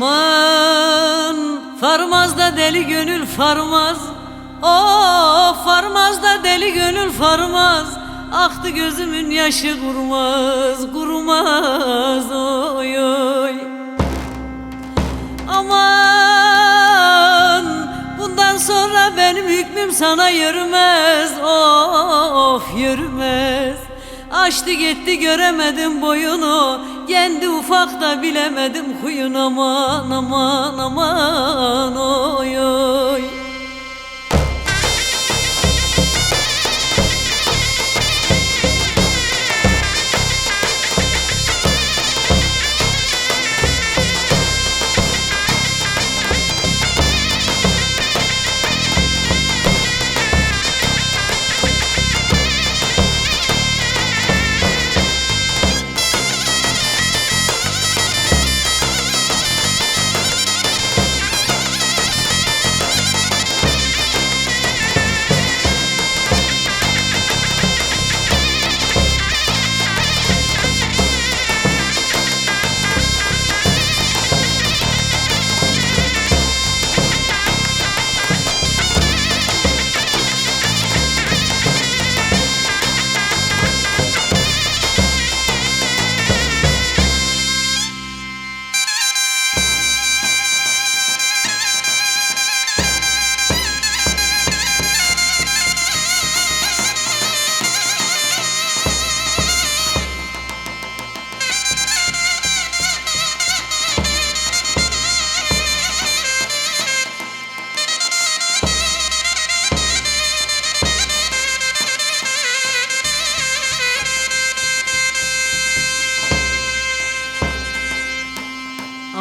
Aman farmaz da deli gönül farmaz. Oh farmaz da deli gönül farmaz. Aktı gözümün yaşı kurmaz kurmaz oy oy. Aman bundan sonra benim hükmüm sana yürümez. Of yürümez. Açtı gitti göremedim boyunu Kendi ufak da bilemedim huyun aman aman aman oy oy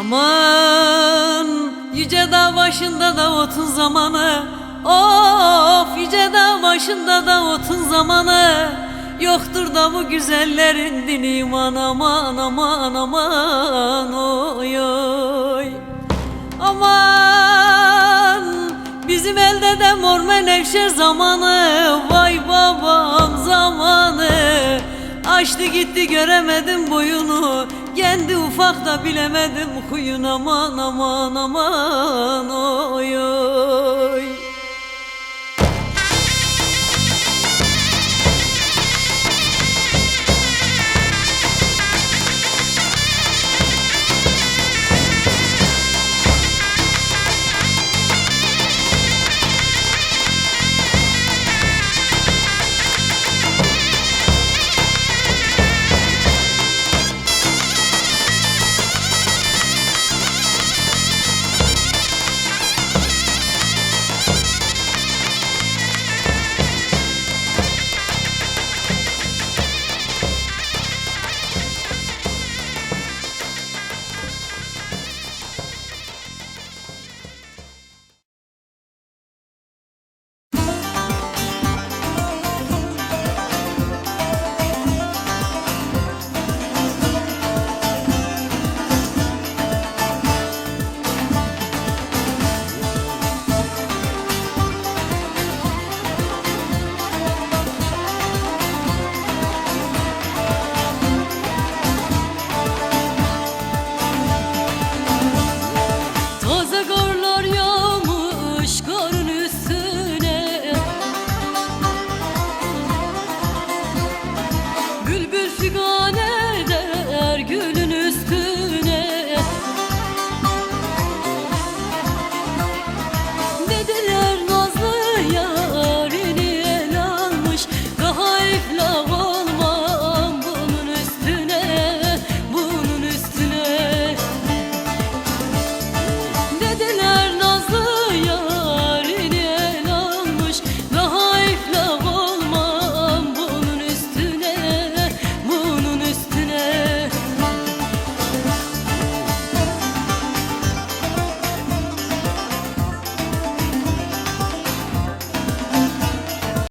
Aman yüce dağ başında da otun zamanı. Of yüce dağ başında da otun zamanı. Yoktur da bu güzellerin dini. İman aman aman aman oy oy. Aman bizim elde de mor menevşe zamanı. Vay babam zamanı. Açtı gitti göremedim boyunu Kendi ufak da bilemedim huyun aman aman aman oy oy